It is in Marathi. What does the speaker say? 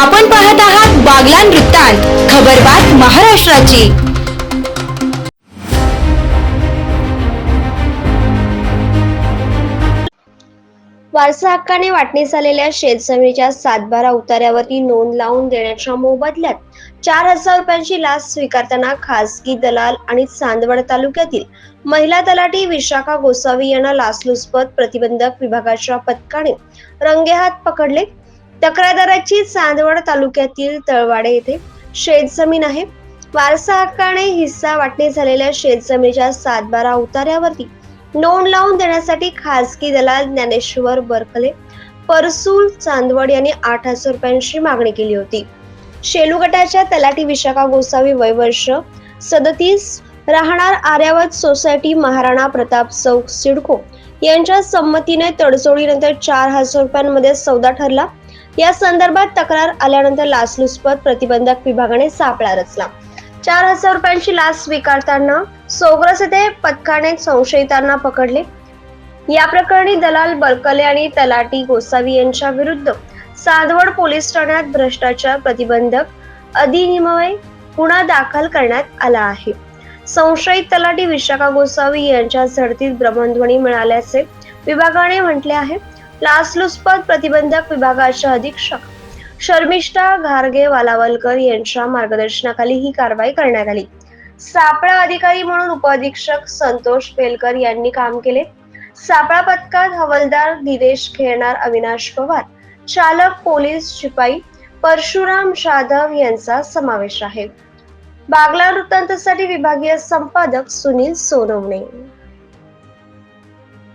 आपण पाहत आहात बागलान वृत्तांत खबरबात महाराष्ट्राची. वारसा हक्काने वाटणीस आलेल्या शेतजमिनीच्या सातबारा उतार्यावरती नोंद लावून देण्याच्या मोबदल्यात चार हजार रुपयांची लाच स्वीकारताना खासगी दलाल आणि चांदवड तालुक्यातील महिला तलाठी विशाखा गोसावी यांना लाचलुचपत प्रतिबंधक विभागाच्या पथकाने रंगेहात पकडले. तक्रारदाराची चांदवड तालुक्यातील तळवाडे येथे शेतजमीन आहे. वारसा हक्काने हिस्सा वाटणी झालेल्या शेतजमिनीच्या सातबारा उतार्यावरती नोंद लावून देण्यासाठी खासगी दलाल ज्ञानेश्वर बरखले परसूल चांदवड यांनी आठ हजार रुपयांची मागणी केली होती. शेलू गटाच्या तलाठी विशाखा गोसावी वय वर्ष सदतीस राहणार आर्यावत सोसायटी महाराणा प्रताप चौक सिडको यांच्या संमतीने तडजोडीनंतर चार हजार रुपयांमध्ये सौदा ठरला. या संदर्भात तक्रार आल्यानंतर लाचलुचपत प्रतिबंधक विभागाने सापळा रचला. चार हजार रुपयांची लाच स्वीकारताना सोग्रस येथे पथकाने संशयितांना पकडले. या प्रकरणी दलाल बलकले आणि तलाटी गोसावी यांच्या विरुद्ध सादवड पोलीस ठाण्यात भ्रष्टाचार प्रतिबंधक अधिनिमय गुन्हा दाखल करण्यात आला आहे. संशयित तलाठी विशाखा गोसावी यांच्या झडतीत भ्रमणध्वनी मिळाल्याचे विभागाने म्हटले आहे. लाचलुचपत प्रतिबंधक विभागाचे अधीक्षक. शर्मिष्ठा घारगे वालावलकर यांच्या मार्गदर्शनाखाली ही कारवाई करण्यात आली. सापळा अधिकारी म्हणून उपअधीक्षक संतोष पेलकर यांनी काम केले. सापळा पथकात हवलदार दिनेश खेळणार अविनाश पवार. चालक पोलीस शिपाई परशुराम जाधव यांचा समावेश आहे. बागला वृत्तांतसाठी विभागीय संपादक सुनील सोनवणे.